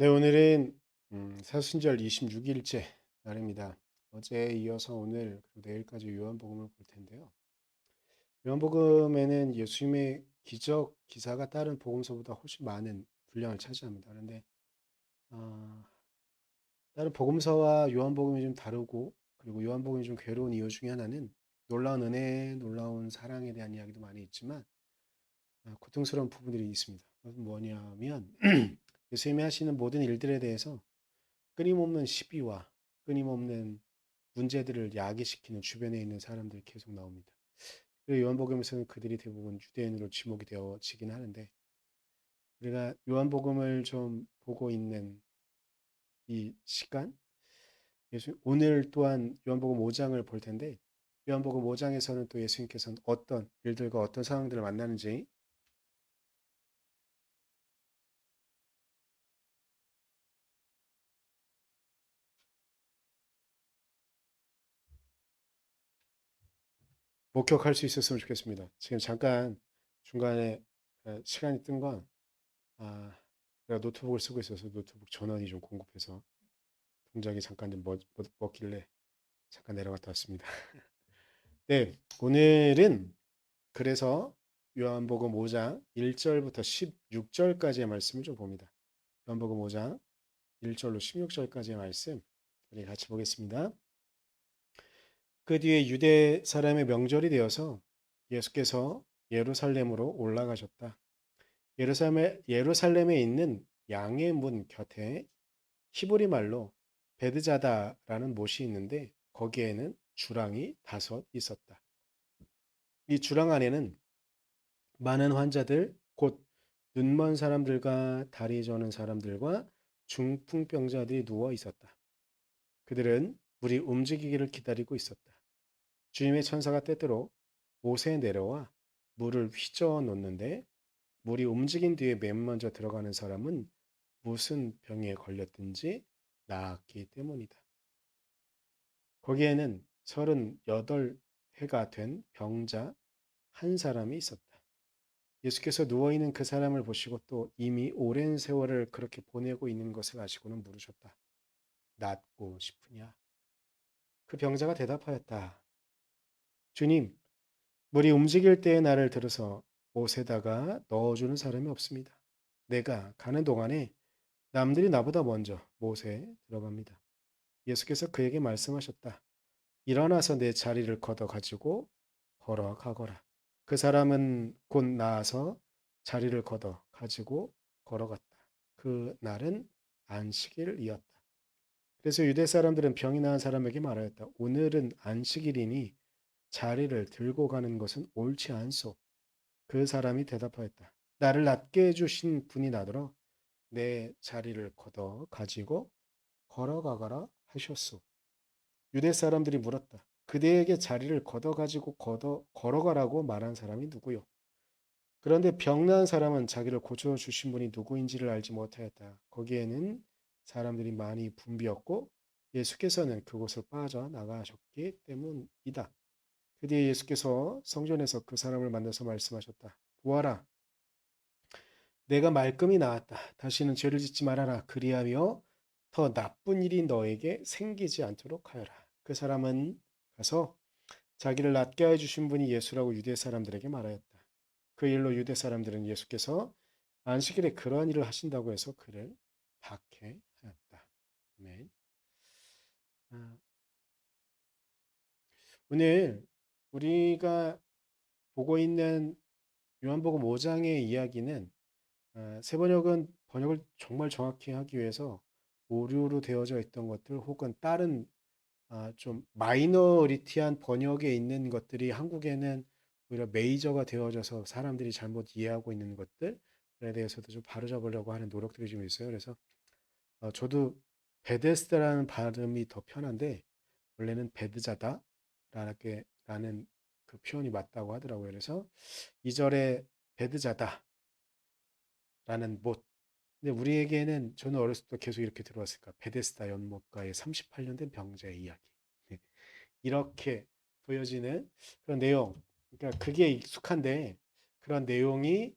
네, 오늘은 음, 사순절 26일째 날입니다. 어제에 이어서 오늘 그리고 내일까지 요한복음을 볼 텐데요. 요한복음에는 예수님의 기적 기사가 다른 복음서보다 훨씬 많은 분량을 차지합니다. 그런데 아, 다른 복음서와 요한복음이 좀 다르고 그리고 요한복음이 좀 괴로운 이유 중에 하나는 놀라운 은혜, 놀라운 사랑에 대한 이야기도 많이 있지만 아, 고통스러운 부분들이 있습니다. 그것은 뭐냐면 예수님이 하시는 모든 일들에 대해서 끊임없는 시비와 끊임없는 문제들을 야기시키는 주변에 있는 사람들이 계속 나옵니다. 그리고 요한복음에서는 그들이 대부분 유대인으로 지목이 되어지긴 하는데 우리가 요한복음을 좀 보고 있는 이 시간 예수 오늘 또한 요한복음 5장을 볼 텐데 요한복음 5장에서는 또 예수님께서는 어떤 일들과 어떤 상황들을 만나는지 목격할 수 있었으면 좋겠습니다. 지금 잠깐 중간에 에, 시간이 뜬건 아, 내가 노트북을 쓰고 있어서 노트북 전원이 좀 공급해서 동작이 잠깐 좀 먹, 먹- 먹길래 잠깐 내려갔다 왔습니다. 네, 오늘은 그래서 요한복음 5장 1절부터 16절까지의 말씀을 좀 봅니다. 요한복음 5장 1절로 16절까지의 말씀 우리 같이 보겠습니다. 그 뒤에 유대 사람의 명절이 되어서 예수께서 예루살렘으로 올라가셨다. 예루살렘에, 예루살렘에 있는 양의 문 곁에 히브리 말로 베드자다라는 못이 있는데 거기에는 주랑이 다섯 있었다. 이 주랑 안에는 많은 환자들, 곧 눈먼 사람들과 다리 저는 사람들과 중풍병자들이 누워 있었다. 그들은 물이 움직이기를 기다리고 있었다. 주님의 천사가 때때로 못에 내려와 물을 휘저어 놓는데 물이 움직인 뒤에 맨 먼저 들어가는 사람은 무슨 병에 걸렸든지 나았기 때문이다. 거기에는 서른여덟 해가 된 병자 한 사람이 있었다. 예수께서 누워있는 그 사람을 보시고 또 이미 오랜 세월을 그렇게 보내고 있는 것을 아시고는 물으셨다. 낫고 싶으냐? 그 병자가 대답하였다. 주님, 물이 움직일 때에 나를 들어서 옷에다가 넣어주는 사람이 없습니다. 내가 가는 동안에 남들이 나보다 먼저 못에 들어갑니다. 예수께서 그에게 말씀하셨다. 일어나서 내 자리를 걷어 가지고 걸어가거라. 그 사람은 곧 나아서 자리를 걷어 가지고 걸어갔다. 그 날은 안식일이었다. 그래서 유대 사람들은 병이 나은 사람에게 말하였다. 오늘은 안식일이니 자리를 들고 가는 것은 옳지 않소. 그 사람이 대답하였다. 나를 낫게 해주신 분이 나더러 내 자리를 걷어 가지고 걸어가거라 하셨소. 유대 사람들이 물었다. 그대에게 자리를 걷어 가지고 걷어 걸어가라고 말한 사람이 누구요? 그런데 병난 사람은 자기를 고쳐 주신 분이 누구인지를 알지 못하였다. 거기에는 사람들이 많이 붐비었고 예수께서는 그곳을 빠져 나가셨기 때문이다. 그 뒤에 예수께서 성전에서 그 사람을 만나서 말씀하셨다. 보아라. 내가 말끔히 나았다. 다시는 죄를 짓지 말아라. 그리하며 더 나쁜 일이 너에게 생기지 않도록 하여라. 그 사람은 가서 자기를 낫게 해 주신 분이 예수라고 유대 사람들에게 말하였다. 그 일로 유대 사람들은 예수께서 안식일에 그러한 일을 하신다고 해서 그를 박해하였다. 아멘. 아, 오늘 우리가 보고 있는 요한복음 5장의 이야기는 아, 세 번역은 번역을 정말 정확히 하기 위해서 오류로 되어져 있던 것들 혹은 다른 아, 좀 마이너리티한 번역에 있는 것들이 한국에는 오히려 메이저가 되어져서 사람들이 잘못 이해하고 있는 것들에 대해서도 좀 바로잡으려고 하는 노력들이 좀 있어요. 그래서 어, 저도 베데스다라는 발음이 더 편한데 원래는 베드자다 라는 그 표현이 맞다고 하더라고요. 그래서 2절에 베드자다 라는 못 근데 우리에게는 저는 어렸을 때 계속 이렇게 들어왔을까 베데스다 연못가의 38년 된 병자의 이야기 네. 이렇게 보여지는 그런 내용 그러니까 그게 익숙한데 그런 내용이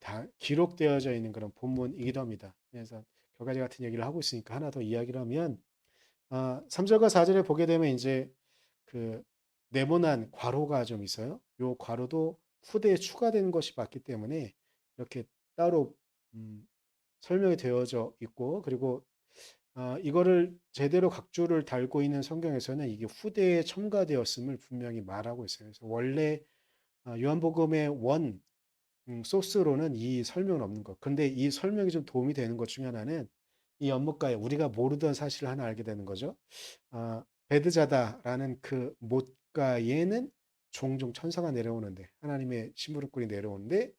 다 기록되어져 있는 그런 본문이기도 합니다. 그래서 결과지 같은 얘기를 하고 있으니까 하나 더 이야기를 하면 아, 3절과 4절에 보게 되면 이제 그 네모난 괄호가 좀 있어요. 요 괄호도 후대에 추가된 것이 맞기 때문에 이렇게 따로 음, 설명이 되어져 있고 그리고 아, 이거를 제대로 각주를 달고 있는 성경에서는 이게 후대에 첨가되었음을 분명히 말하고 있어요. 그래서 원래 아, 요한복음의 원 음, 소스로는 이 설명은 없는 것. 근데 이 설명이 좀 도움이 되는 것 중에 하나는 이 연못가에 우리가 모르던 사실을 하나 알게 되는 거죠. 아, 베드자다라는 그 못 가에는 종종 천사가 내려오는데 하나님의 심부름꾼이 내려오는데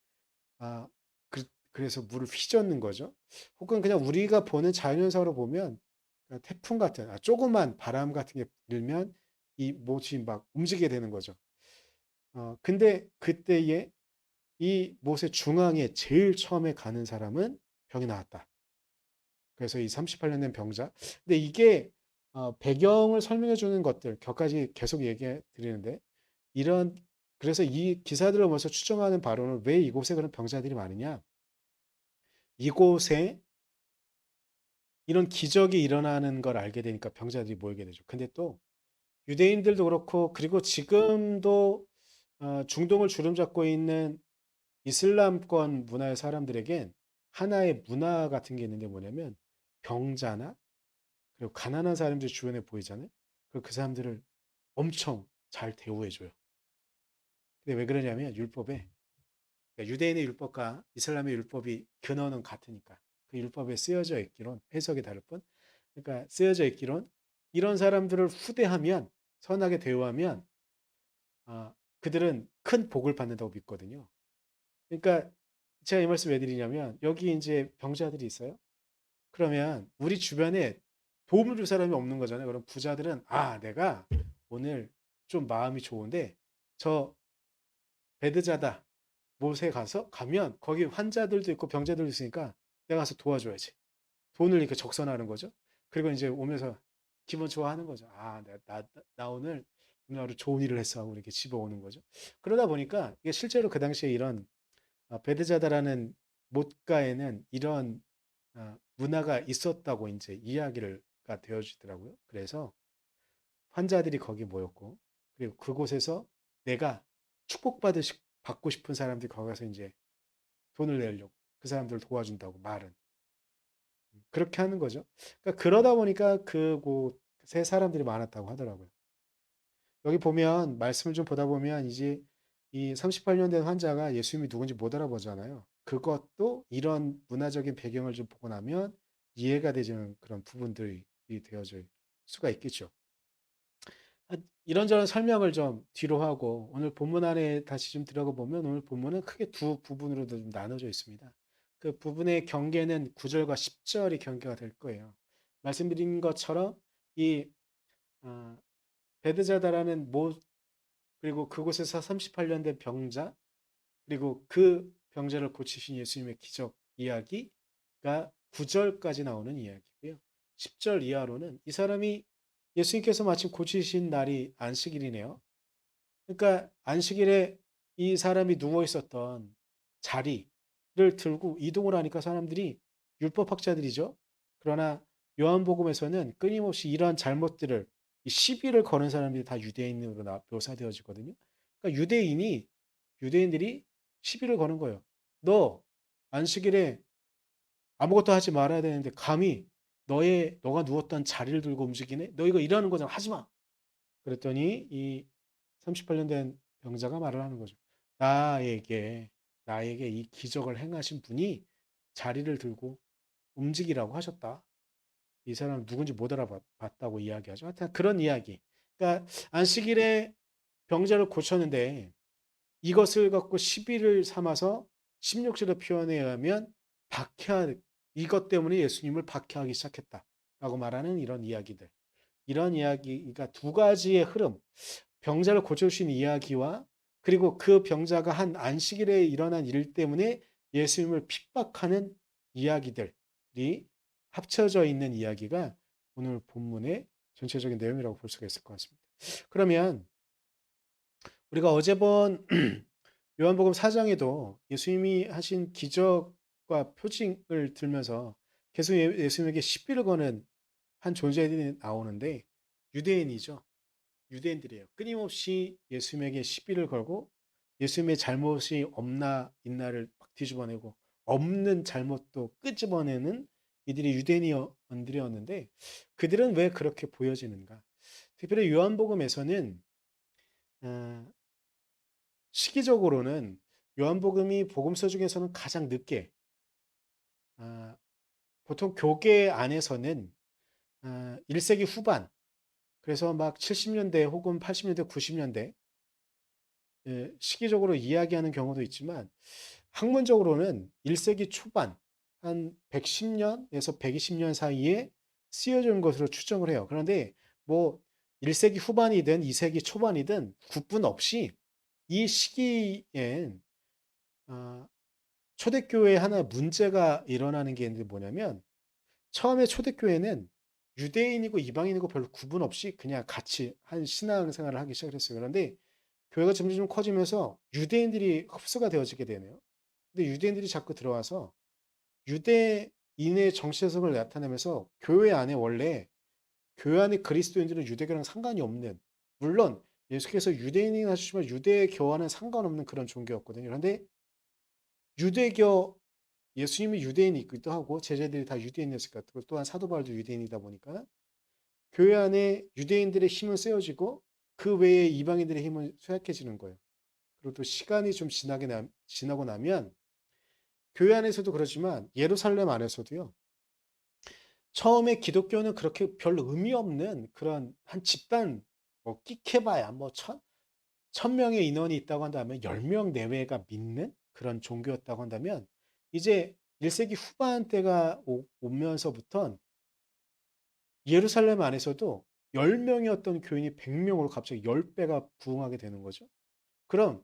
아, 그, 그래서 물을 휘젓는 거죠. 혹은 그냥 우리가 보는 자연현상으로 보면 태풍 같은 아, 조그만 바람 같은 게 불면 이 못이 막 움직이게 되는 거죠. 어, 근데 그때에 이 못의 중앙에 제일 처음에 가는 사람은 병이 나왔다. 그래서 이 38년 된 병자. 근데 이게 어, 배경을 설명해 주는 것들 몇 가지 계속 얘기해 드리는데 이런 그래서 이 기사들을 보면서 추정하는 바로는 왜 이곳에 그런 병자들이 많으냐? 이곳에 이런 기적이 일어나는 걸 알게 되니까 병자들이 모이게 되죠. 근데 또 유대인들도 그렇고 그리고 지금도 어, 중동을 주름잡고 있는 이슬람권 문화의 사람들에겐 하나의 문화 같은 게 있는데 뭐냐면 병자나 그리고 가난한 사람들이 주변에 보이잖아요. 그리고 그 사람들을 엄청 잘 대우해줘요. 근데 왜 그러냐면 율법에 그러니까 유대인의 율법과 이슬람의 율법이 근원은 같으니까 그 율법에 쓰여져 있기론 해석이 다를 뿐 그러니까 쓰여져 있기론 이런 사람들을 후대하면 선하게 대우하면 아, 그들은 큰 복을 받는다고 믿거든요. 그러니까 제가 이 말씀 왜 드리냐면 여기 이제 병자들이 있어요. 그러면 우리 주변에 도움을 줄 사람이 없는 거잖아요. 그럼 부자들은 아 내가 오늘 좀 마음이 좋은데 저 베드자다 못에 가서 가면 거기 환자들도 있고 병자들도 있으니까 내가 가서 도와줘야지. 돈을 이렇게 적선하는 거죠. 그리고 이제 오면서 기분 좋아하는 거죠. 아, 나, 나, 나 오늘 오늘 하루 좋은 일을 했어 하고 이렇게 집어오는 거죠. 그러다 보니까 이게 실제로 그 당시에 이런 어, 베드자다라는 못가에는 이런 어, 문화가 있었다고 이제 이야기 가 되어지더라고요. 그래서 환자들이 거기 모였고 그리고 그곳에서 내가 축복받을 받고 싶은 사람들이 거기 가서 이제 돈을 내려고 그 사람들을 도와준다고 말은 음, 그렇게 하는 거죠. 그러니까 그러다 보니까 그곳에 사람들이 많았다고 하더라고요. 여기 보면 말씀을 좀 보다 보면 이제 이 38년 된 환자가 예수님이 누군지 못 알아보잖아요. 그것도 이런 문화적인 배경을 좀 보고 나면 이해가 되는 그런 부분들이 되어질 수가 있겠죠. 이런저런 설명을 좀 뒤로 하고 오늘 본문 안에 다시 좀 들어가 보면 오늘 본문은 크게 두 부분으로 좀 나눠져 있습니다. 그 부분의 경계는 9절과 10절이 경계가 될 거예요. 말씀드린 것처럼 이 어, 베드자다라는 못 그리고 그곳에서 38년 된 병자 그리고 그 병자를 고치신 예수님의 기적 이야기가 9절까지 나오는 이야기고요. 10절 이하로는 이 사람이 예수님께서 마침 고치신 날이 안식일이네요. 그러니까 안식일에 이 사람이 누워 있었던 자리를 들고 이동을 하니까 사람들이 율법학자들이죠. 그러나 요한복음에서는 끊임없이 이러한 잘못들을 시비를 거는 사람들이 다 유대인으로 묘사되어지거든요. 그러니까 유대인이 유대인들이 시비를 거는 거예요. 너 안식일에 아무것도 하지 말아야 되는데 감히 너의 너가 누웠던 자리를 들고 움직이네. 너 이거 일하는 거잖아. 하지 마. 그랬더니 이 38년 된 병자가 말을 하는 거죠. 나에게 나에게 이 기적을 행하신 분이 자리를 들고 움직이라고 하셨다. 이 사람 누군지 못 알아봤다고 이야기하죠. 하여튼 그런 이야기. 그러니까 안식일에 병자를 고쳤는데 이것을 갖고 시비를 삼아서 16절의 표현에 의하면 박해하 이것 때문에 예수님을 박해하기 시작했다라고 말하는 이런 이야기들. 이런 이야기가 두 가지의 흐름. 병자를 고쳐주신 이야기와 그리고 그 병자가 한 안식일에 일어난 일 때문에 예수님을 핍박하는 이야기들이 합쳐져 있는 이야기가 오늘 본문의 전체적인 내용이라고 볼 수가 있을 것 같습니다. 그러면 우리가 어제 본 요한복음 4장에도 예수님이 하신 기적 과 표징을 들면서 계속 예, 예수님에게 시비를 거는 한 존재들이 나오는데 유대인이죠. 유대인들이에요. 끊임없이 예수님에게 시비를 걸고 예수님의 잘못이 없나 있나를 막 뒤집어내고 없는 잘못도 끄집어내는 이들이 유대인들이었는데 그들은 왜 그렇게 보여지는가? 특별히 요한복음에서는 어, 시기적으로는 요한복음이 복음서 중에서는 가장 늦게 어, 보통 교계 안에서는 어, 1세기 후반 그래서 막 70년대 혹은 80년대, 90년대 예, 시기적으로 이야기하는 경우도 있지만 학문적으로는 1세기 초반 한 110년에서 120년 사이에 쓰여진 것으로 추정을 해요. 그런데 뭐 1세기 후반이든 2세기 초반이든 구분 없이 이 시기엔 어, 초대교회에 하나 문제가 일어나는 게 뭐냐면 처음에 초대교회는 유대인이고 이방인이고 별로 구분 없이 그냥 같이 한 신앙생활을 하기 시작했어요. 그런데 교회가 점점 커지면서 유대인들이 흡수가 되어지게 되네요. 근데 유대인들이 자꾸 들어와서 유대인의 정체성을 나타내면서 교회 안에 원래 교회 안에 그리스도인들은 유대교랑 상관이 없는 물론 예수께서 유대인이 하시지만 유대 교와는 상관없는 그런 종교였거든요. 그런데 유대교 예수님이 유대인이기도 하고 제자들이 다 유대인이었을 것 같고 또한 사도 바울도 유대인이다 보니까 교회 안에 유대인들의 힘은 세워지고 그 외에 이방인들의 힘은 쇠약해지는 거예요. 그리고 또 시간이 좀 지나게 나, 지나고 나면 교회 안에서도 그렇지만 예루살렘 안에서도요. 처음에 기독교는 그렇게 별로 의미 없는 그런 한 집단 뭐 끽해봐야 뭐 천, 천 명의 인원이 있다고 한다면 열 명 내외가 믿는 그런 종교였다고 한다면 이제 1세기 후반 때가 오, 오면서부터 예루살렘 안에서도 10명이었던 교인이 100명으로 갑자기 10배가 부흥하게 되는 거죠. 그럼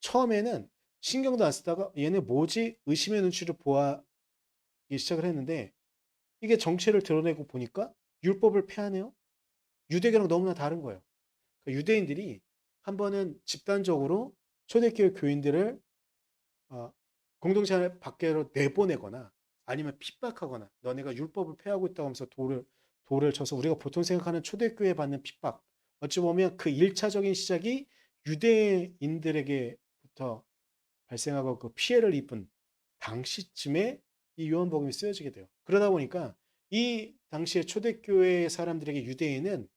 처음에는 신경도 안 쓰다가 얘네 뭐지? 의심의 눈치를 보아기 시작을 했는데 이게 정체를 드러내고 보니까 율법을 폐하네요. 유대교랑 너무나 다른 거예요. 그러니까 유대인들이 한 번은 집단적으로 초대교회 교인들을 어, 공동체 밖으로 내보내거나 아니면 핍박하거나 너네가 율법을 폐하고 있다고 하면서 돌을 돌을 쳐서 우리가 보통 생각하는 초대교회 받는 핍박 어찌 보면 그 1차적인 시작이 유대인들에게부터 발생하고 그 피해를 입은 당시쯤에 이 요한복음이 쓰여지게 돼요. 그러다 보니까 이 당시에 초대교회 사람들에게 유대인은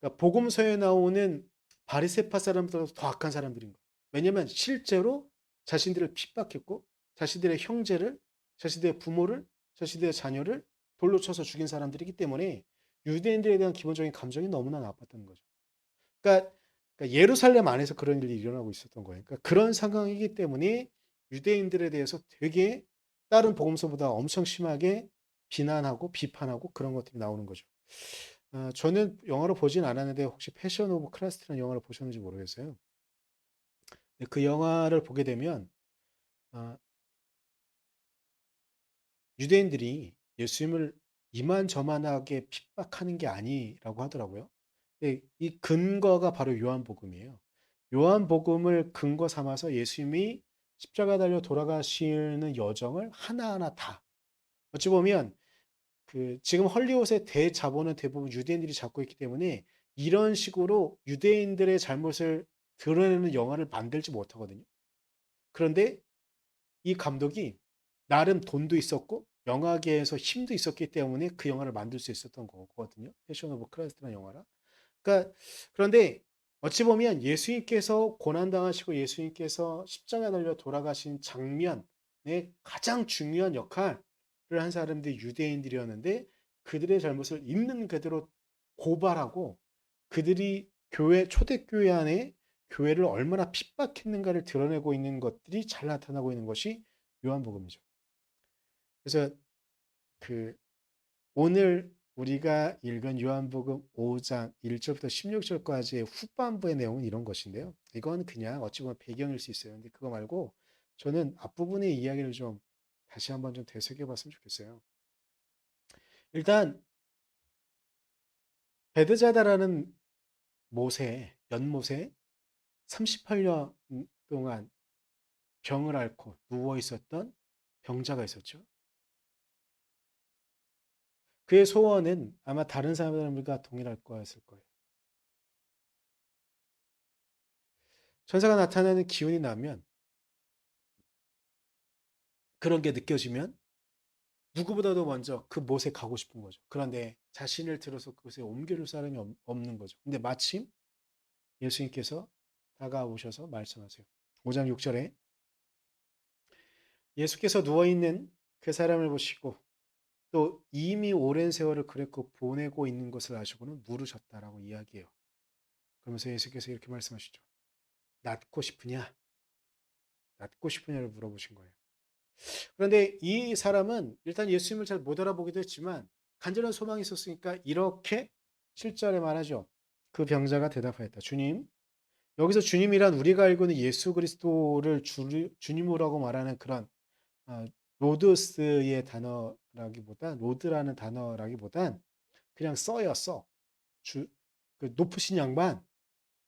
그러니까 복음서에 나오는 바리세파 사람들보다 더 악한 사람들인 거예요. 왜냐하면 실제로 자신들을 핍박했고 자신들의 형제를 자신들의 부모를 자신들의 자녀를 돌로 쳐서 죽인 사람들이기 때문에 유대인들에 대한 기본적인 감정이 너무나 나빴다는 거죠. 그러니까, 그러니까 예루살렘 안에서 그런 일이 일어나고 있었던 거예요. 그러니까 그런 상황이기 때문에 유대인들에 대해서 되게 다른 복음서보다 엄청 심하게 비난하고 비판하고 그런 것들이 나오는 거죠. 어, 저는 영화로 보진 않았는데 혹시 패션 오브 크라스트라는 영화를 보셨는지 모르겠어요. 그 영화를 보게 되면 어, 유대인들이 예수님을 이만저만하게 핍박하는 게 아니라고 하더라고요. 이 근거가 바로 요한복음이에요. 요한복음을 근거 삼아서 예수님이 십자가 달려 돌아가시는 여정을 하나하나 다 어찌 보면 그 지금 헐리우드의 대자본은 대부분 유대인들이 잡고 있기 때문에 이런 식으로 유대인들의 잘못을 드러내는 영화를 만들지 못하거든요. 그런데 이 감독이 나름 돈도 있었고 영화계에서 힘도 있었기 때문에 그 영화를 만들 수 있었던 거거든요. 패션 오브 크라이스트라는 영화라. 그러니까 그런데 어찌 보면 예수님께서 고난당하시고 예수님께서 십자가 달려 돌아가신 장면의 가장 중요한 역할을 한 사람들이 유대인들이었는데 그들의 잘못을 있는 그대로 고발하고 그들이 교회 초대교회 안에 교회를 얼마나 핍박했는가를 드러내고 있는 것들이 잘 나타나고 있는 것이 요한복음이죠. 그래서 그 오늘 우리가 읽은 요한복음 5장 1절부터 16절까지의 후반부의 내용은 이런 것인데요. 이건 그냥 어찌 보면 배경일 수 있어요. 근데 그거 말고 저는 앞부분의 이야기를 좀 다시 한번 좀 되새겨 봤으면 좋겠어요. 일단 베드자다라는 모세, 연모세 38년 동안 병을 앓고 누워 있었던 병자가 있었죠. 그의 소원은 아마 다른 사람들과 동일할 거였을 거예요. 천사가 나타나는 기운이 나면 그런 게 느껴지면 누구보다도 먼저 그 못에 가고 싶은 거죠. 그런데 자신을 들어서 그곳에 옮겨줄 사람이 없는 거죠. 근데 마침 예수님께서 다가오셔서 말씀하세요. 5장 6절에 예수께서 누워있는 그 사람을 보시고 또 이미 오랜 세월을 그랬고 보내고 있는 것을 아시고는 물으셨다라고 이야기해요. 그러면서 예수께서 이렇게 말씀하시죠. 낫고 싶으냐? 낫고 싶으냐를 물어보신 거예요. 그런데 이 사람은 일단 예수님을 잘 못 알아보기도 했지만 간절한 소망이 있었으니까 이렇게 7절에 말하죠. 그 병자가 대답하였다. 주님, 여기서 주님이란 우리가 알고 있는 예수 그리스도를 주, 주님으로 말하는 그런 어, 로드스의 단어라기보다 로드라는 단어라기보단 그냥 써요 써. 주, 그 높으신 양반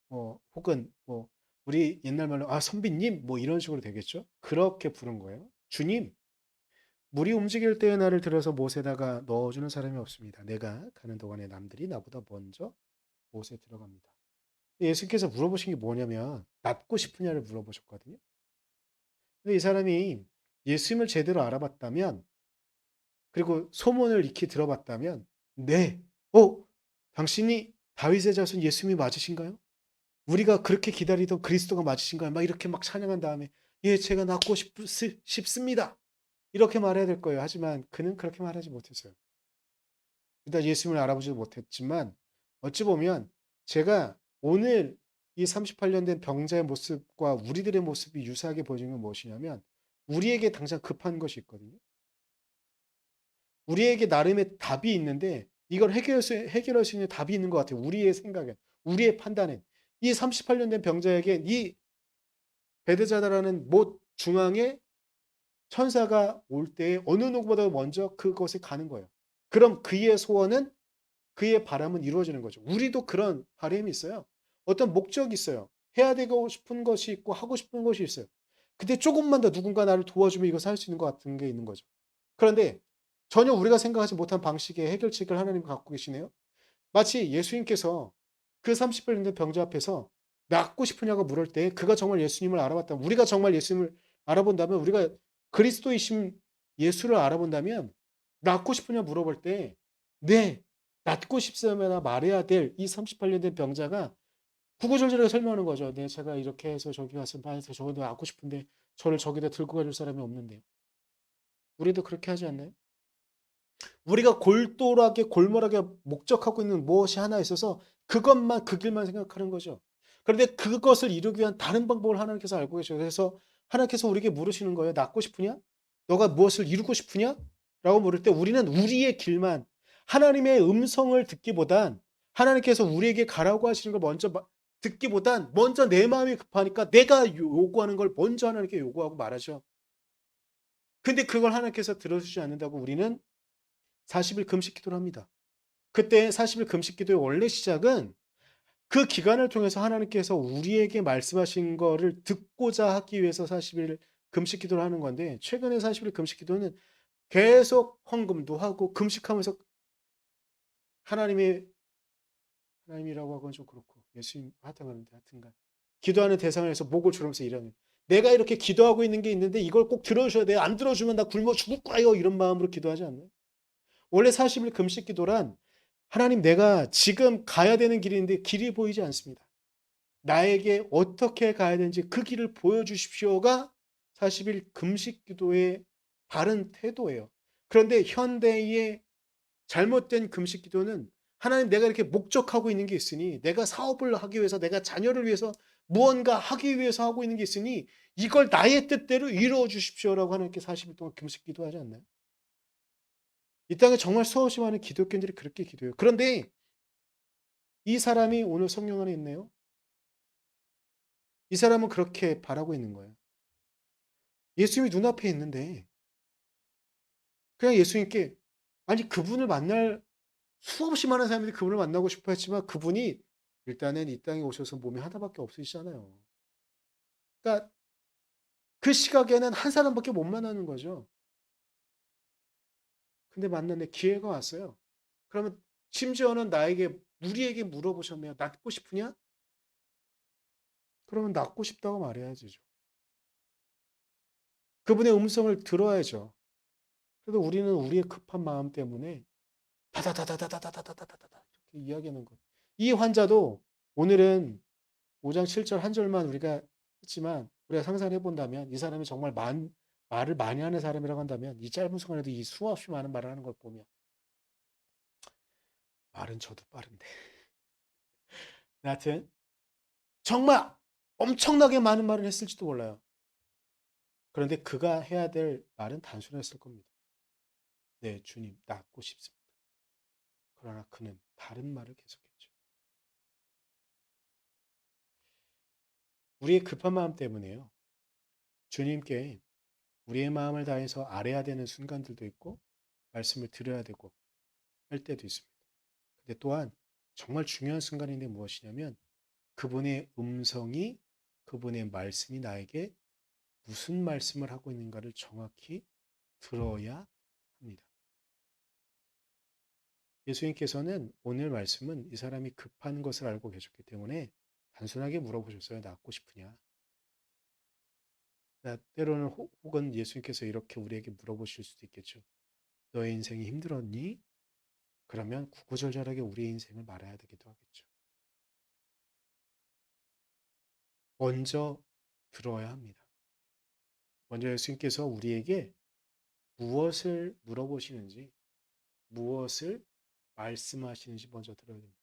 뭐 혹은 뭐 우리 옛날 말로 아 선비님 뭐 이런 식으로 되겠죠. 그렇게 부른 거예요. 주님, 물이 움직일 때에 나를 들어서 못에다가 넣어주는 사람이 없습니다. 내가 가는 동안에 남들이 나보다 먼저 못에 들어갑니다. 예수께서 물어보신 게 뭐냐면 낫고 싶으냐를 물어보셨거든요. 근데 이 사람이 예수님을 제대로 알아봤다면 그리고 소문을 익히 들어봤다면 네, 어, 당신이 다윗의 자손 예수님이 맞으신가요? 우리가 그렇게 기다리던 그리스도가 맞으신가요? 막 이렇게 막 찬양한 다음에 예, 제가 낳고 싶, 싶습니다. 이렇게 말해야 될 거예요. 하지만 그는 그렇게 말하지 못했어요. 일단 예수님을 알아보지도 못했지만 어찌 보면 제가 오늘 이 38년 된 병자의 모습과 우리들의 모습이 유사하게 보여지는 건 무엇이냐면 우리에게 당장 급한 것이 있거든요. 우리에게 나름의 답이 있는데 이걸 해결할 수, 해결할 수 있는 답이 있는 것 같아요. 우리의 생각엔, 우리의 판단엔. 이 38년 된 병자에게 이 베드자다라는 못 중앙에 천사가 올때 어느 누구보다 먼저 그곳에 가는 거예요. 그럼 그의 소원은 그의 바람은 이루어지는 거죠. 우리도 그런 바람이 있어요. 어떤 목적이 있어요. 해야 되고 싶은 것이 있고 하고 싶은 것이 있어요. 근데 조금만 더 누군가 나를 도와주면 이거 살수 있는 것 같은 게 있는 거죠. 그런데 전혀 우리가 생각하지 못한 방식의 해결책을 하나님 갖고 계시네요. 마치 예수님께서 그 30일 된 병자 앞에서 낫고 싶으냐고 물을 때 그가 정말 예수님을 알아봤다면 우리가 정말 예수님을 알아본다면 우리가 그리스도이신 예수를 알아본다면 낫고 싶으냐 물어볼 때 네, 낫고 싶으면 말해야 될 이 38년 된 병자가 구구절절하게 설명하는 거죠. 네, 제가 이렇게 해서 저기 가서 봐서 저도 낫고 싶은데 저를 저기다 들고 가줄 사람이 없는데요. 우리도 그렇게 하지 않나요? 우리가 골똘하게 골몰하게 목적하고 있는 무엇이 하나 있어서 그것만 그 길만 생각하는 거죠. 그런데 그것을 이루기 위한 다른 방법을 하나님께서 알고 계셔요. 그래서 하나님께서 우리에게 물으시는 거예요. 낫고 싶으냐? 너가 무엇을 이루고 싶으냐? 라고 물을 때 우리는 우리의 길만 하나님의 음성을 듣기보단 하나님께서 우리에게 가라고 하시는 걸 먼저 듣기보단 먼저 내 마음이 급하니까 내가 요구하는 걸 먼저 하나님께 요구하고 말하죠. 근데 그걸 하나님께서 들어주지 않는다고 우리는 40일 금식 기도를 합니다. 그때 40일 금식 기도의 원래 시작은 그 기간을 통해서 하나님께서 우리에게 말씀하신 거를 듣고자 하기 위해서 40일 금식 기도를 하는 건데 최근에 40일 금식 기도는 계속 헌금도 하고 금식하면서 하나님의 하나님이라고 하건 좀 그렇고 예수님 하여튼 그런데 하여튼간 기도하는 대상에서 목을 조르면서 이러는 내가 이렇게 기도하고 있는 게 있는데 이걸 꼭 들어주셔야 돼요. 안 들어주면 나 굶어 죽을 거예요. 이런 마음으로 기도하지 않나요? 원래 40일 금식 기도란 하나님 내가 지금 가야 되는 길인데 길이 보이지 않습니다. 나에게 어떻게 가야 되는지 그 길을 보여주십시오가 40일 금식 기도의 바른 태도예요. 그런데 현대의 잘못된 금식 기도는 하나님 내가 이렇게 목적하고 있는 게 있으니 내가 사업을 하기 위해서 내가 자녀를 위해서 무언가 하기 위해서 하고 있는 게 있으니 이걸 나의 뜻대로 이루어 주십시오라고 하나님께 40일 동안 금식 기도하지 않나요? 이 땅에 정말 수없이 많은 기독교인들이 그렇게 기도해요. 그런데 이 사람이 오늘 성령 안에 있네요. 이 사람은 그렇게 바라고 있는 거예요. 예수님이 눈앞에 있는데 그냥 예수님께 아니 그분을 만날 수없이 많은 사람들이 그분을 만나고 싶어 했지만 그분이 일단은 이 땅에 오셔서 몸이 하나밖에 없으시잖아요. 그러니까 그 시각에는 한 사람밖에 못 만나는 거죠. 근데 만나는 기회가 왔어요. 그러면 심지어는 나에게 우리에게 물어보셨네요. 낫고 싶으냐? 그러면 낫고 싶다고 말해야죠. 그분의 음성을 들어야죠. 그래도 우리는 우리의 급한 마음 때문에 다다다다다다다다다다다 이렇게 이야기하는 거예요. 이 환자도 오늘은 5장 7절 한 절만 우리가 했지만 우리가 상상해 본다면 이 사람이 정말 만, 말을 많이 하는 사람이라고 한다면 이 짧은 시간에도 이 수없이 많은 말을 하는 걸 보면 말은 저도 빠른데 하여튼 정말 엄청나게 많은 말을 했을지도 몰라요. 그런데 그가 해야 될 말은 단순했을 겁니다. 네, 주님, 낫고 싶습니다. 그러나 그는 다른 말을 계속했죠. 우리의 급한 마음 때문에요. 주님께 우리의 마음을 다해서 아뢰야 되는 순간들도 있고 말씀을 드려야 되고 할 때도 있습니다. 근데 또한 정말 중요한 순간인데 무엇이냐면 그분의 음성이 그분의 말씀이 나에게 무슨 말씀을 하고 있는가를 정확히 들어야 예수님께서는 오늘 말씀은 이 사람이 급한 것을 알고 계셨기 때문에 단순하게 물어보셨어요. 낫고 싶으냐? 때로는 혹은 예수님께서 이렇게 우리에게 물어보실 수도 있겠죠. 너의 인생이 힘들었니? 그러면 구구절절하게 우리의 인생을 말해야 되기도 하겠죠. 먼저 들어야 합니다. 먼저 예수님께서 우리에게 무엇을 물어보시는지, 무엇을 말씀하시는지 먼저 들어야 됩니다.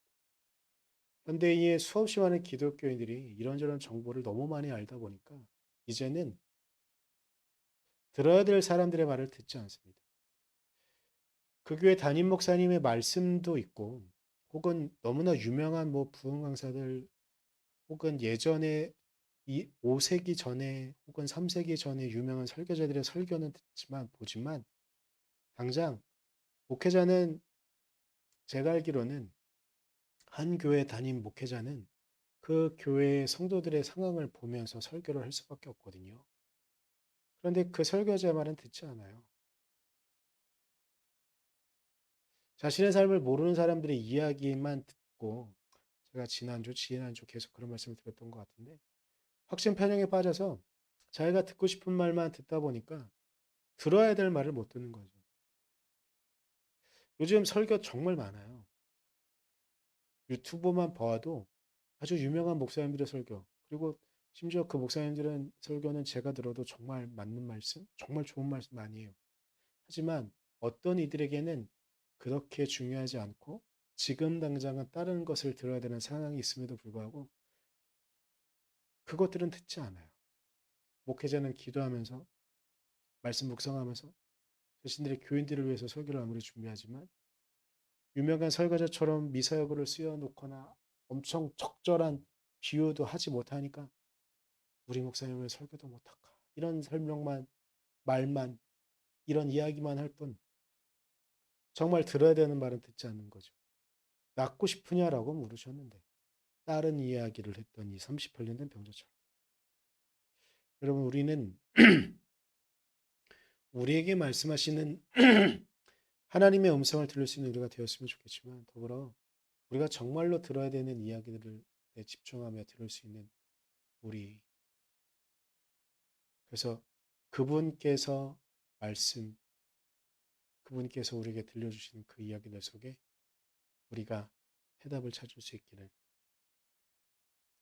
현대인의 수없이 많은 기독교인들이 이런저런 정보를 너무 많이 알다 보니까 이제는 들어야 될 사람들의 말을 듣지 않습니다. 그 교회 담임 목사님의 말씀도 있고 혹은 너무나 유명한 뭐 부흥 강사들 혹은 예전에 이 5세기 전에 혹은 3세기 전에 유명한 설교자들의 설교는 듣지만 보지만 당장 목회자는 제가 알기로는 한 교회 담임 목회자는 그 교회의 성도들의 상황을 보면서 설교를 할 수밖에 없거든요. 그런데 그 설교자의 말은 듣지 않아요. 자신의 삶을 모르는 사람들의 이야기만 듣고 제가 지난주, 지난주 계속 그런 말씀을 드렸던 것 같은데 확신 편향에 빠져서 자기가 듣고 싶은 말만 듣다 보니까 들어야 될 말을 못 듣는 거죠. 요즘 설교 정말 많아요. 유튜브만 봐도 아주 유명한 목사님들의 설교, 그리고 심지어 그 목사님들은 설교는 제가 들어도 정말 맞는 말씀, 정말 좋은 말씀 아니에요. 하지만 어떤 이들에게는 그렇게 중요하지 않고 지금 당장은 다른 것을 들어야 되는 상황이 있음에도 불구하고 그것들은 듣지 않아요. 목회자는 기도하면서 말씀 묵상하면서 자신들의 교인들을 위해서 설교를 아무리 준비하지만 유명한 설교자처럼 미사여구를 쓰여놓거나 엄청 적절한 비유도 하지 못하니까 우리 목사님 왜 설교도 못할까 이런 설명만 말만 이런 이야기만 할 뿐 정말 들어야 되는 말은 듣지 않는 거죠. 낫고 싶으냐라고 물으셨는데 다른 이야기를 이 38년 된 병자처럼. 여러분, 우리는 우리에게 말씀하시는 하나님의 음성을 들을 수 있는 우리가 되었으면 좋겠지만, 더불어 우리가 정말로 들어야 되는 이야기들을 집중하며 들을 수 있는 우리. 그래서 그분께서 말씀, 그분께서 우리에게 들려주시는 그 이야기들 속에 우리가 해답을 찾을 수 있기를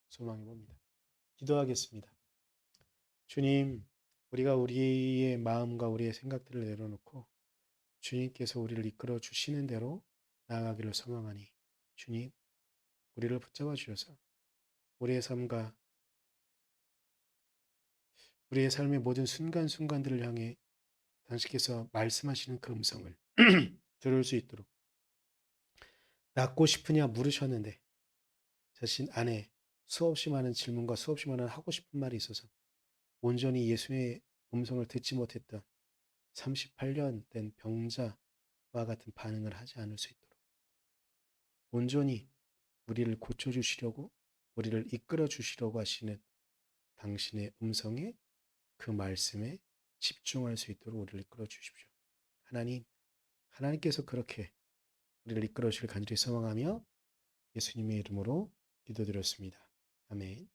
소망해 봅니다. 기도하겠습니다. 주님, 우리가 우리의 마음과 우리의 생각들을 내려놓고 주님께서 우리를 이끌어 주시는 대로 나아가기를 소망하니 주님 우리를 붙잡아 주셔서 우리의 삶과 우리의 삶의 모든 순간순간들을 향해 당신께서 말씀하시는 그 음성을 들을 수 있도록 낳고 싶으냐 물으셨는데 자신 안에 수없이 많은 질문과 수없이 많은 하고 싶은 말이 있어서 온전히 예수의 음성을 듣지 못했던 38년 된 병자와 같은 반응을 하지 않을 수 있도록 온전히 우리를 고쳐주시려고 우리를 이끌어 주시려고 하시는 당신의 음성에 그 말씀에 집중할 수 있도록 우리를 이끌어 주십시오. 하나님, 하나님께서 그렇게 우리를 이끌어 주실 간절히 소망하며 예수님의 이름으로 기도드렸습니다. 아멘.